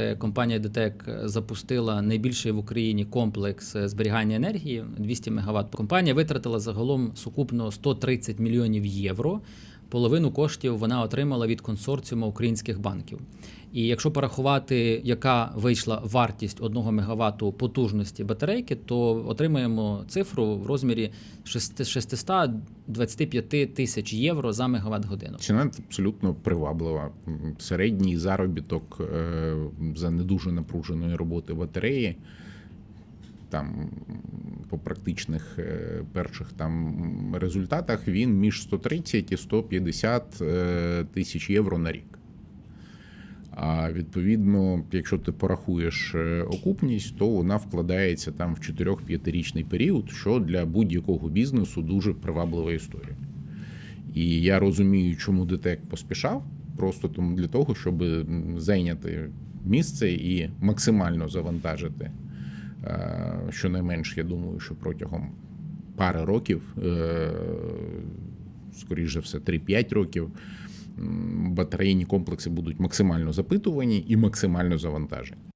Е, Компанія ДТЕК запустила найбільший в Україні комплекс е, зберігання енергії 200 МВт. Компанія витратила загалом сукупно 130 мільйонів євро. Половину коштів вона отримала від консорціуму українських банків. І якщо порахувати, яка вийшла вартість 1 МВт потужності батарейки, то отримаємо цифру в розмірі 6 625 тисяч євро за мегаватт годину. Ціна абсолютно приваблива. Середній заробіток е, за не дуже напруженої роботи батареї. Там по практичних е, перших там результатах він між 130 і 150 е, тисяч євро на рік. А відповідно, якщо ти порахуєш е, окупність, то вона вкладається там в 4-5-річний період, що для будь-якого бізнесу дуже приваблива історія. І я розумію, чому ДТЕК поспішав, просто тому для того, щоб зайняти місце і максимально завантажити. Е, Щонайменш, я думаю, що протягом пари років, скоріше скоріш за все, 3-5 років, батарейні комплекси будуть максимально запитувані і максимально завантажені.